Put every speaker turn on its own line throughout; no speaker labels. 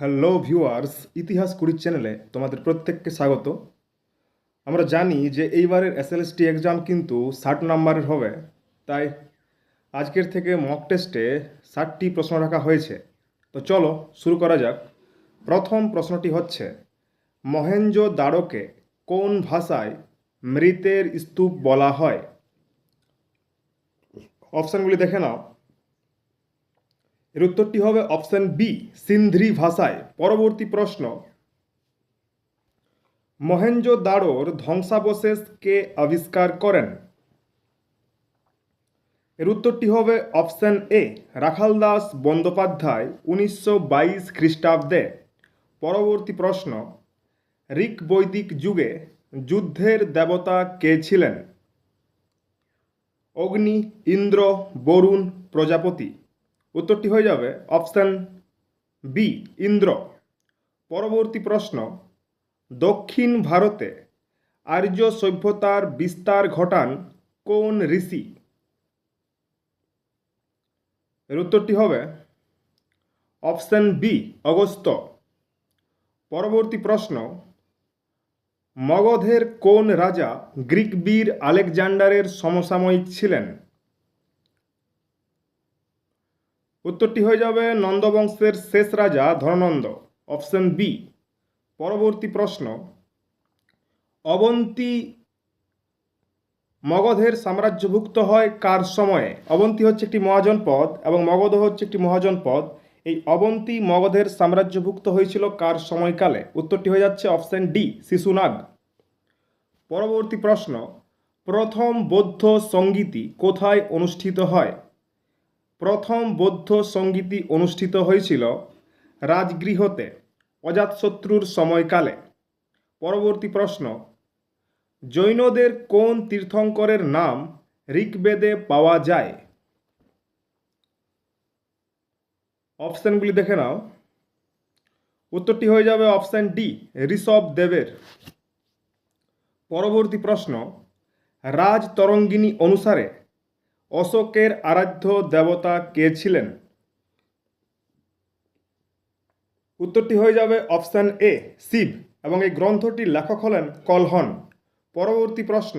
Hello viewers, ইতিহাস কুড়ি চ্যানেলে তোমাদের প্রত্যেককে স্বাগত। আমরা জানি যে এইবারের এসএলএসটি এক্সাম কিন্তু ষাট নাম্বারের হবে, তাই আজকের থেকে মক টেস্টে ষাটটি প্রশ্ন রাখা হয়েছে। তো চলো শুরু করা যাক। প্রথম প্রশ্নটি হচ্ছে মহেঞ্জো দাড়োকে কোন ভাষায় মৃতের স্তূপ বলা হয়? অপশানগুলি দেখে নাও। এর উত্তরটি হবে অপশন বি, সিন্ধ্রি ভাষায়। পরবর্তী প্রশ্ন। মহেঞ্জো দাড়োর ধ্বংসাবশেষ কে আবিষ্কার করেন? এর উত্তরটি হবে অপশন এ রাখালদাস বন্দ্যোপাধ্যায়, উনিশশো বাইশ খ্রিস্টাব্দে। পরবর্তী প্রশ্ন, ঋক বৈদিক যুগে যুদ্ধের দেবতা কে ছিলেন? অগ্নি, ইন্দ্র, বরুণ, প্রজাপতি। উত্তরটি হয়ে যাবে অপশান বি ইন্দ্র। পরবর্তী প্রশ্ন, দক্ষিণ ভারতে আর্য সভ্যতার বিস্তার ঘটান কোন ঋষি? এর উত্তরটি হবে অপশান বি অগস্ত পরবর্তী প্রশ্ন, মগধের কোন রাজা গ্রিক বীর আলেকজান্ডারের সমসাময়িক ছিলেন? উত্তরটি হয়ে যাবে নন্দবংশের শেষ রাজা ধননন্দ অপশন বি পরবর্তী প্রশ্ন, অবন্তী মগধের সাম্রাজ্যভুক্ত হয় কার সময়ে? অবন্তী হচ্ছে একটি মহাজনপদ এবং মগধ হচ্ছে একটি মহাজনপদ এই অবন্তী মগধের সাম্রাজ্যভুক্ত হয়েছিল কার সময়কালে? উত্তরটি হয়ে যাচ্ছে অপশন ডি শিশুনাগ। পরবর্তী প্রশ্ন, প্রথম বৌদ্ধ সঙ্গীতি কোথায় অনুষ্ঠিত হয়? প্রথম বৌদ্ধ সঙ্গীতি অনুষ্ঠিত হয়েছিল রাজগৃহতে অজাতশত্রুর সময়কালে। পরবর্তী প্রশ্ন, জৈনদের কোন তীর্থঙ্করের নাম ঋগ্বেদে পাওয়া যায়? অপশানগুলি দেখে নাও। উত্তরটি হয়ে যাবে অপশান ডি, ঋষভ দেবের। পরবর্তী প্রশ্ন, রাজ তরঙ্গিনী অনুসারে অশোকের আরাধ্য দেবতা কে ছিলেন? উত্তরটি হয়ে যাবে অপশান এ, শিব, এবং এই গ্রন্থটির লেখক হলেন কলহন। পরবর্তী প্রশ্ন,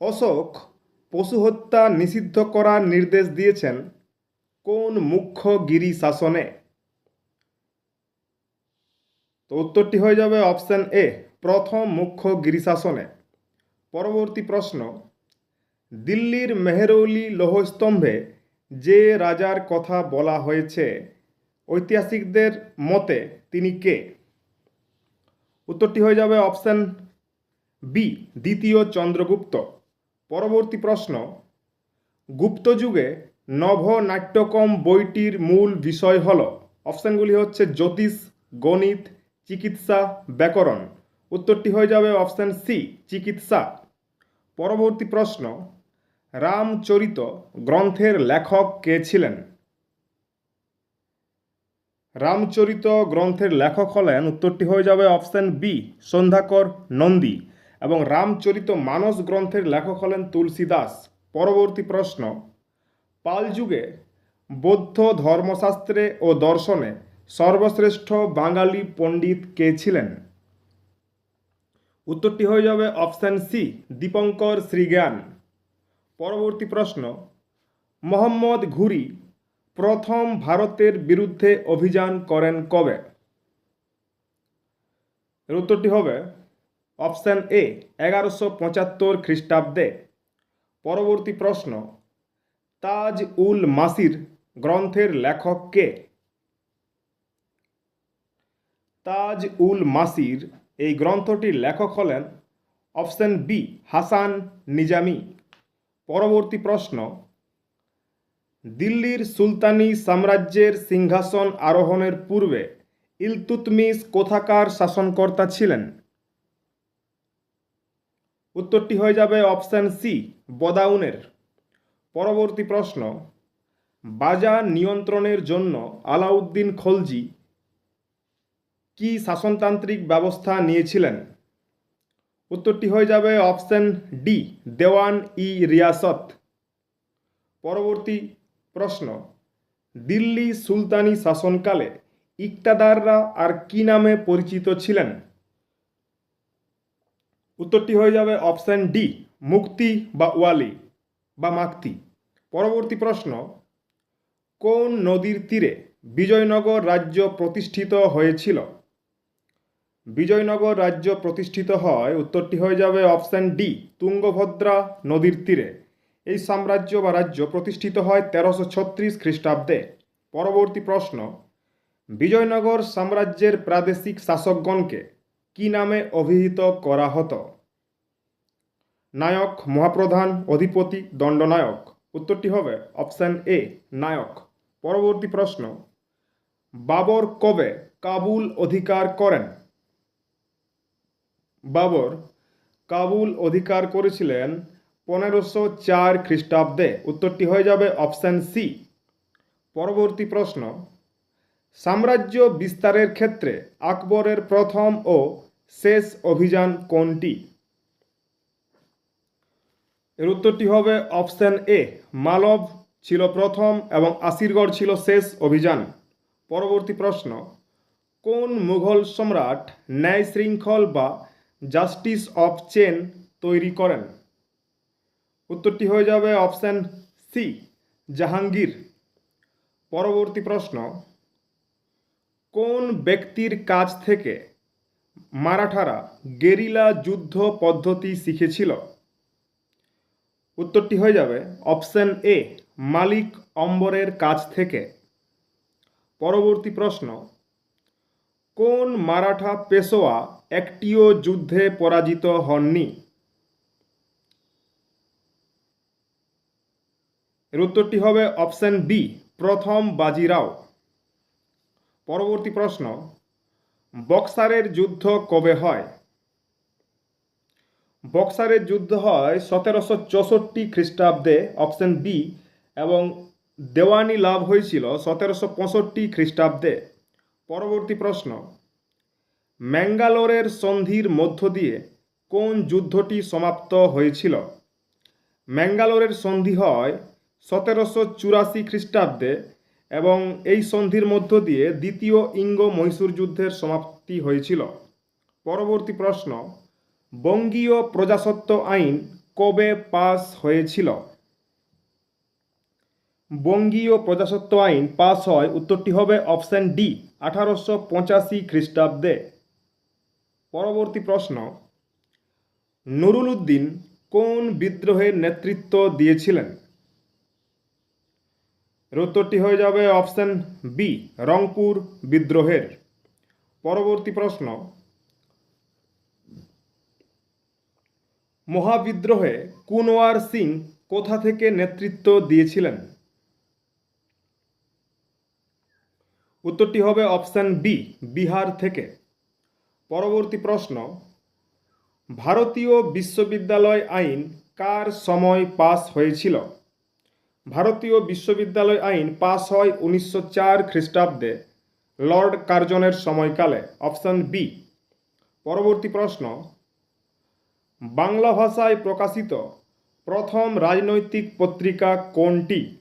অশোক পশু হত্যা নিষিদ্ধ করার নির্দেশ দিয়েছেন কোন মুখ্য গিরি শাসনে? তো উত্তরটি হয়ে যাবে অপশান এ, প্রথম মুখ্য গিরি শাসনে। পরবর্তী প্রশ্ন দিল্লির মেহরৌলি লৌহস্তম্ভে যে রাজার কথা বলা হয়েছে, ঐতিহাসিকদের মতে তিনি কে? উত্তরটি হয়ে যাবে অপশান বি, দ্বিতীয় চন্দ্রগুপ্ত। পরবর্তী প্রশ্ন, গুপ্ত যুগে নভনাট্যকম বইটির মূল বিষয় হল, অপশানগুলি হচ্ছে জ্যোতিষ, গণিত, চিকিৎসা, ব্যাকরণ। উত্তরটি হয়ে যাবে অপশান সি, চিকিৎসা। পরবর্তী প্রশ্ন রামচরিত গ্রন্থের লেখক কে ছিলেন? রামচরিত গ্রন্থের লেখক হলেন, উত্তরটি হয়ে যাবে অপশান বি সন্ধ্যাকর নন্দী এবং রামচরিত মানস গ্রন্থের লেখক হলেন তুলসী দাস পরবর্তী প্রশ্ন, পাল যুগে বৌদ্ধ ধর্মশাস্ত্রে ও দর্শনে সর্বশ্রেষ্ঠ বাঙালি পণ্ডিত কে ছিলেন? উত্তরটি হয়ে যাবে অপশান সি দীপঙ্কর শ্রীজ্ঞান। পরবর্তী প্রশ্ন, মোহাম্মদ ঘুরি প্রথম ভারতের বিরুদ্ধে অভিযান করেন কবে? এর উত্তরটি হবে অপশান এ, এগারোশো পঁচাত্তর খ্রিস্টাব্দে। পরবর্তী প্রশ্ন, তাজ উল মাসির গ্রন্থের লেখক কে? তাজ উল মাসির এই গ্রন্থটির লেখক হলেন অপশন বি, হাসান নিজামি। পরবর্তী প্রশ্ন, দিল্লির সুলতানি সাম্রাজ্যের সিংহাসন আরোহণের পূর্বে ইলতুতমিশ কোথাকার শাসনকর্তা ছিলেন? উত্তরটি হয়ে যাবে অপশান সি বদাউনের। পরবর্তী প্রশ্ন বাজার নিয়ন্ত্রণের জন্য আলাউদ্দিন খলজি কি শাসনতান্ত্রিক ব্যবস্থা নিয়েছিলেন? উত্তরটি হয়ে যাবে অপশন ডি, দেওয়ান ই রিয়াসত। পরবর্তী প্রশ্ন, দিল্লি সুলতানি শাসনকালে ইকতাদাররা আর কি নামে পরিচিত ছিলেন? উত্তরটি হয়ে যাবে অপশান ডি, মুক্তি বা ওয়ালি বা মাক্তি। পরবর্তী প্রশ্ন, কোন নদীর তীরে বিজয়নগর রাজ্য প্রতিষ্ঠিত হয়েছিল? বিজয়নগর রাজ্য প্রতিষ্ঠিত হয়, উত্তরটি হয়ে যাবে অপশান ডি, তুঙ্গভদ্রা নদীর তীরে। এই সাম্রাজ্য বা রাজ্য প্রতিষ্ঠিত হয় তেরোশো ছত্রিশ খ্রিস্টাব্দে। পরবর্তী প্রশ্ন, বিজয়নগর সাম্রাজ্যের প্রাদেশিক শাসকগণকে কি নামে অভিহিত করা হতো? নায়ক, মহাপ্রধান, অধিপতি, দণ্ডনায়ক। উত্তরটি হবে অপশান এ, নায়ক। পরবর্তী প্রশ্ন, বাবর কবে কাবুল অধিকার করেন? বাবর কাবুল অধিকার করেছিলেন পনেরোশো চার খ্রিস্টাব্দে। উত্তরটি হয়ে যাবে অপশান সি। পরবর্তী প্রশ্ন। সাম্রাজ্য বিস্তারের ক্ষেত্রে আকবরের প্রথম ও শেষ অভিযান কোনটি? এর উত্তরটি হবে অপশান এ, মালব ছিল প্রথম এবং আসিরগড় ছিল শেষ অভিযান। পরবর্তী প্রশ্ন, কোন মুঘল সম্রাট ন্যায় শৃঙ্খল বা জাস্টিস অফ চেন তৈরি করেন। উত্তরটি হয়ে যাবে অপশান সি জাহাঙ্গীর। পরবর্তী প্রশ্ন, কোন ব্যক্তির কাছ থেকে মারাঠারা গেরিলা যুদ্ধ পদ্ধতি শিখেছিল? উত্তরটি হয়ে যাবে অপশান এ মালিক অম্বরের কাছ থেকে। পরবর্তী প্রশ্ন, কোন মারাঠা পেশোয়া একটিও যুদ্ধে পরাজিত হননি। এর উত্তরটি হবে অপশন বি, প্রথম বাজিরাও। পরবর্তী প্রশ্ন, বক্সারের যুদ্ধ কবে হয়? বক্সারের যুদ্ধ হয় সতেরোশো চৌষট্টি খ্রিস্টাব্দে, অপশন বি, এবং দেওয়ানি লাভ হয়েছিল সতেরোশো পঁয়ষট্টি খ্রিস্টাব্দে। পরবর্তী প্রশ্ন ম্যাঙ্গালোরের সন্ধির মধ্য দিয়ে কোন যুদ্ধটি সমাপ্ত হয়েছিল? ম্যাঙ্গালোরের সন্ধি হয় সতেরোশো চুরাশি খ্রিস্টাব্দে এবং এই সন্ধির মধ্য দিয়ে দ্বিতীয় ইঙ্গ মহীশূর যুদ্ধের সমাপ্তি হয়েছিল। পরবর্তী প্রশ্ন, বঙ্গীয় প্রজাসত্ব আইন কবে পাস হয়েছিল? বঙ্গীয় প্রজাসত্ব আইন পাস হয় উত্তরটি হবে অপশান ডি, আঠারোশো পঁচাশি খ্রিস্টাব্দে। পরবর্তী প্রশ্ন, নুরুল উদ্দিন কোন বিদ্রোহের নেতৃত্ব দিয়েছিলেন? উত্তরটি হয়ে যাবে অপশান বি রংপুর বিদ্রোহের। পরবর্তী প্রশ্ন, মহাবিদ্রোহে কুনওয়ার সিং কোথা থেকে নেতৃত্ব দিয়েছিলেন? উত্তরটি হবে অপশান বি বিহার থেকে। পরবর্তী প্রশ্ন, ভারতীয় বিশ্ববিদ্যালয় আইন কার সময় পাস হয়েছিল? ভারতীয় বিশ্ববিদ্যালয় আইন পাস হয় উনিশশো চার খ্রিস্টাব্দে, লর্ড কার্জনের সময়কালে, অপশান বি। পরবর্তী প্রশ্ন, বাংলা ভাষায় প্রকাশিত প্রথম রাজনৈতিক পত্রিকা কোনটি?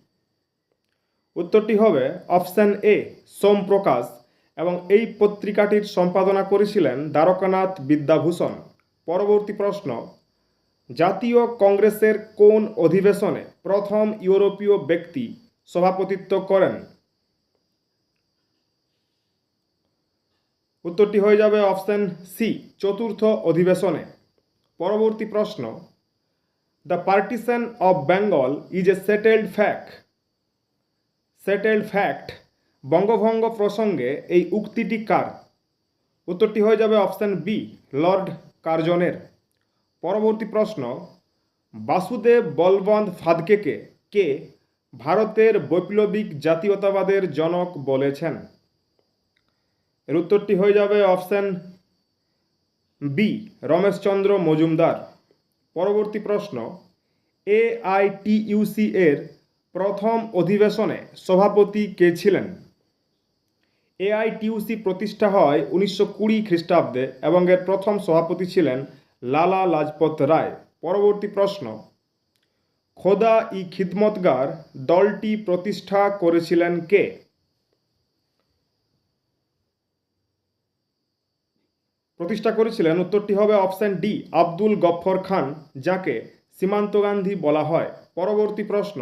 উত্তরটি হবে অপশান এ, সোমপ্রকাশ। এবং এই পত্রিকাটির সম্পাদনা করেছিলেন দ্বারকানাথ বিদ্যাভূষণ। পরবর্তী প্রশ্ন, জাতীয় কংগ্রেসের কোন অধিবেশনে প্রথম ইউরোপীয় ব্যক্তি সভাপতিত্ব করেন? উত্তরটি হয়ে যাবে অপশন সি, চতুর্থ অধিবেশনে। পরবর্তী প্রশ্ন, the partition of Bengal is a settled fact. Settled fact বঙ্গভঙ্গ প্রসঙ্গে এই উক্তিটি কার? উত্তরটি হয়ে যাবে অপশান বি, লর্ড কার্জনের। পরবর্তী প্রশ্ন, বাসুদেব বলবন্ত ফাদকেকে কে ভারতের বৈপ্লবিক জাতীয়তাবাদের জনক বলেছেন? এর উত্তরটি হয়ে যাবে অপশান বি, রমেশচন্দ্র মজুমদার। পরবর্তী প্রশ্ন এআইটিইউসি এর প্রথম অধিবেশনে সভাপতি কে ছিলেন? এআইটিউসি প্রতিষ্ঠা হয় উনিশশো কুড়ি খ্রিস্টাব্দে এবং এর প্রথম সভাপতি ছিলেন লালা লাজপত রায়। পরবর্তী প্রশ্ন। খোদা ই খিদমতগার দলটি প্রতিষ্ঠা করেছিলেন কে? প্রতিষ্ঠা করেছিলেন, উত্তরটি হবে অপশান ডি, আব্দুল গফর খান, যাকে সীমান্ত গান্ধী বলা হয়। পরবর্তী প্রশ্ন।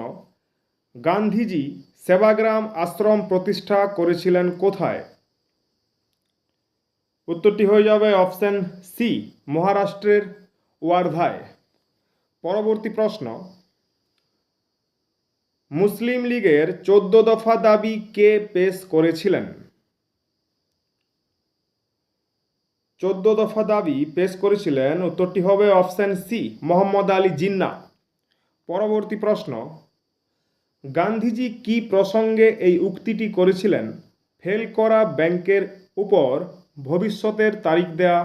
গান্ধীজি সেবাগ্রাম আশ্রম প্রতিষ্ঠা করেছিলেন কোথায়? উত্তরটি হয়ে যাবে অপশন সি মহারাষ্ট্রের ওয়ার্ধায়। পরবর্তী প্রশ্ন। মুসলিম লীগের চোদ্দ দফা দাবি কে পেশ করেছিলেন? চোদ্দ দফা দাবি পেশ করেছিলেন, উত্তরটি হবে অপশন সি মোহাম্মদ আলী জিন্না। পরবর্তী প্রশ্ন। গান্ধীজি কি প্রসঙ্গে এই উক্তিটি করেছিলেন? ফেল করা ব্যাংকের উপর ভবিষ্যতের তারিখ দেয়া,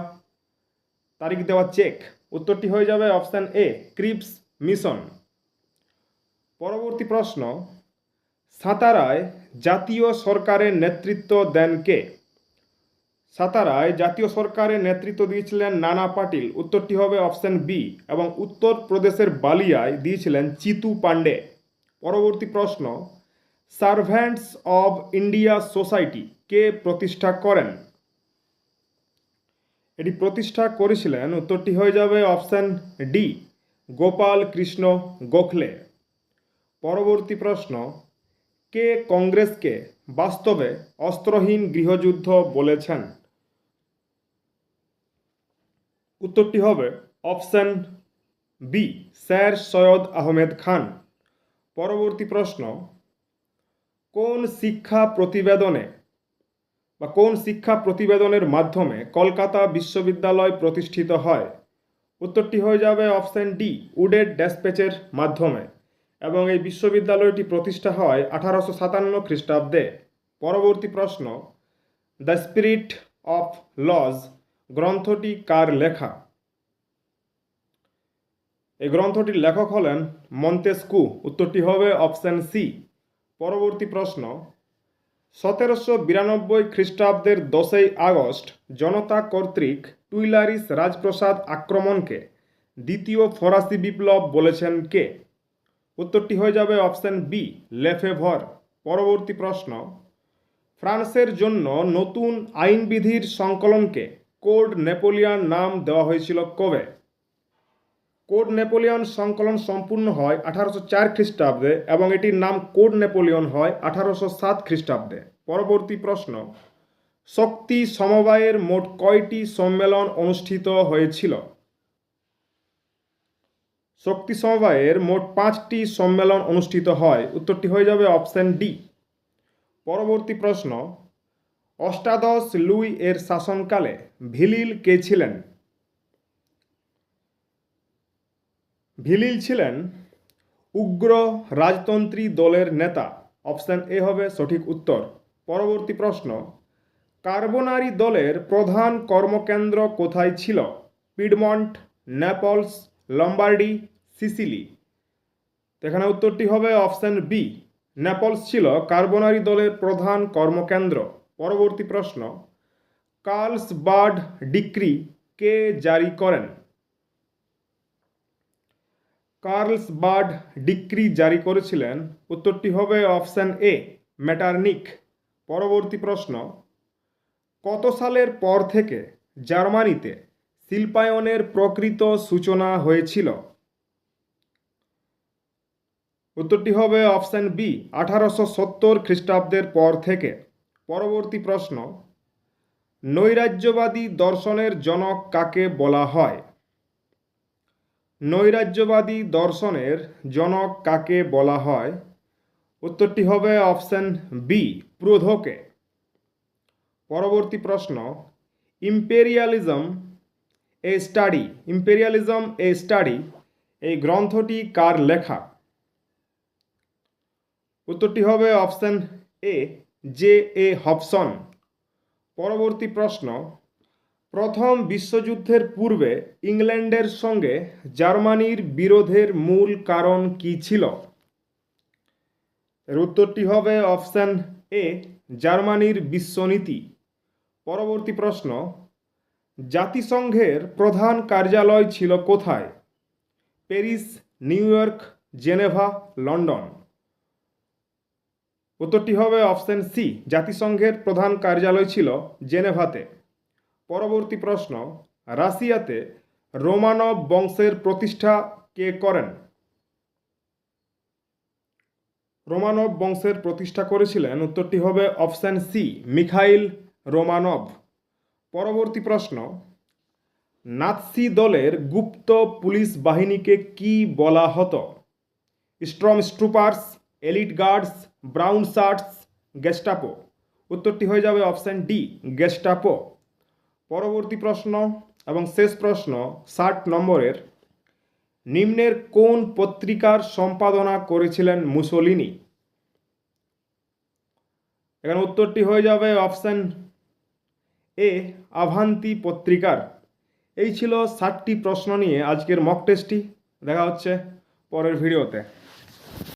তারিখ দেওয়া চেক উত্তরটি হয়ে যাবে অপশন এ ক্রিপস মিশন পরবর্তী প্রশ্ন, সাতারায় জাতীয় সরকারের নেতৃত্ব দেন কে? সাতারায় জাতীয় সরকারের নেতৃত্ব দিয়েছিলেন নানা পাটিল। উত্তরটি হবে অপশান বি এবং উত্তরপ্রদেশের বালিয়ায় দিয়েছিলেন চিতু পান্ডে পরবর্তী প্রশ্ন সার্ভ্যান্টস অব ইন্ডিয়া সোসাইটি কে প্রতিষ্ঠা করেন? এটি প্রতিষ্ঠা করেছিলেন, উত্তরটি হয়ে যাবে অপশন ডি, গোপাল কৃষ্ণ গোখলে। পরবর্তী প্রশ্ন, কে কংগ্রেসকে বাস্তবে অস্ত্রহীন গৃহযুদ্ধ বলেছেন? উত্তরটি হবে option B, Sir Syed Ahmed Khan. পরবর্তী প্রশ্ন, কোন শিক্ষা প্রতিবেদনে বা কোন শিক্ষা প্রতিবেদনের মাধ্যমে কলকাতা বিশ্ববিদ্যালয় প্রতিষ্ঠিত হয়? উত্তরটি হয়ে যাবে অপশন ডি উডেড ড্যাসপেচের মাধ্যমে এবং এই বিশ্ববিদ্যালয়টি প্রতিষ্ঠা হয় আঠারোশো সাতান্ন খ্রিস্টাব্দে। পরবর্তী প্রশ্ন, দ্য স্পিরিট অফ লজ গ্রন্থটি কার লেখা? এই গ্রন্থটির লেখক হলেন মন্তেস্কু। উত্তরটি হবে অপশন সি পরবর্তী প্রশ্ন, সতেরোশো বিরানব্বই খ্রিস্টাব্দের দশই আগস্ট জনতা কর্তৃক টুইলারিস রাজপ্রসাদ আক্রমণকে দ্বিতীয় ফরাসি বিপ্লব বলেছেন কে? উত্তরটি হয়ে যাবে অপশন বি লেফেভর। পরবর্তী প্রশ্ন, ফ্রান্সের জন্য নতুন আইনবিধির সংকলনকে কোড নেপোলিয়ান নাম দেওয়া হয়েছিল কবে? কোড নেপোলিয়ন সংকলন সম্পূর্ণ হয় আঠারোশো চার খ্রিস্টাব্দে এবং এটির নাম কোড নেপোলিয়ন হয় আঠারোশো সাত খ্রিস্টাব্দে। পরবর্তী প্রশ্ন, শক্তি সমবায়ের মোট কয়টি সম্মেলন অনুষ্ঠিত হয়েছিল? শক্তি সমবায়ের মোট পাঁচটি সম্মেলন অনুষ্ঠিত হয়। উত্তরটি হয়ে যাবে অপশন ডি। পরবর্তী প্রশ্ন, অষ্টাদশ লুই এর শাসনকালে ভিলিল কে ছিলেন? ভিলিল ছিলেন উগ্র রাজতন্ত্রী দলের নেতা। অপশান এ হবে সঠিক উত্তর। পরবর্তী প্রশ্ন, কার্বোনারি দলের প্রধান কর্মকেন্দ্র কোথায় ছিল? Piedmont Naples Lombardy, Sicily. এখানে উত্তরটি হবে অপশান বি। নেপলস ছিল কার্বোনারি দলের প্রধান কর্মকেন্দ্র। পরবর্তী প্রশ্ন, কার্লসবার্ড ডিক্রি কে জারি করেন? কার্লসবার্ড ডিক্রি জারি করেছিলেন। উত্তরটি হবে অপশান এ ম্যাটারনিক পরবর্তী প্রশ্ন, কত সালের পর থেকে জার্মানিতে শিল্পায়নের প্রকৃত সূচনা হয়েছিল? উত্তরটি হবে অপশান বি, আঠারোশো সত্তর খ্রিস্টাব্দের পর থেকে। পরবর্তী প্রশ্ন, নৈরাজ্যবাদী দর্শনের জনক কাকে বলা হয়? নৈরাজ্যবাদী দর্শনের জনক কাকে বলা হয়? উত্তরটি হবে অপশন বি প্রোধকে পরবর্তী প্রশ্ন, imperialism a study, imperialism a study, এই গ্রন্থটি কার লেখা? উত্তরটি হবে option A, J A Hobson. পরবর্তী প্রশ্ন প্রথম বিশ্বযুদ্ধের পূর্বে ইংল্যান্ডের সঙ্গে জার্মানির বিরোধের মূল কারণ কি ছিল? এর উত্তরটি হবে অপশন এ, জার্মানির বিশ্বনীতি। পরবর্তী প্রশ্ন, জাতিসংঘের প্রধান কার্যালয় ছিল কোথায়? Paris, New York, Geneva, London. উত্তরটি হবে অপশন সি, জাতিসংঘের প্রধান কার্যালয় ছিল জেনেভাতে। পরবর্তী প্রশ্ন, রাশিয়াতে রোমানব বংশের প্রতিষ্ঠা কে করেন? রোমানব বংশের প্রতিষ্ঠা করেছিলেন, উত্তরটি হবে অপশান সি মিখাইল রোমানভ পরবর্তী প্রশ্ন, নাৎসি দলের গুপ্ত পুলিশ বাহিনীকে কি বলা হতো? Storm troopers, elite guards, brown shirts Gestapo. উত্তরটি হয়ে যাবে অপশান ডি গেস্টাপো। পরবর্তী প্রশ্ন এবং শেষ প্রশ্ন, ষাট নম্বরের, নিম্নের কোন পত্রিকার সম্পাদনা করেছিলেন মুসোলিনি? এখানে উত্তরটি হয়ে যাবে অপশান এ, আভান্তি পত্রিকার। এই ছিল ষাটটি প্রশ্ন নিয়ে আজকের মক টেস্টটি দেখা হচ্ছে পরের ভিডিওতে।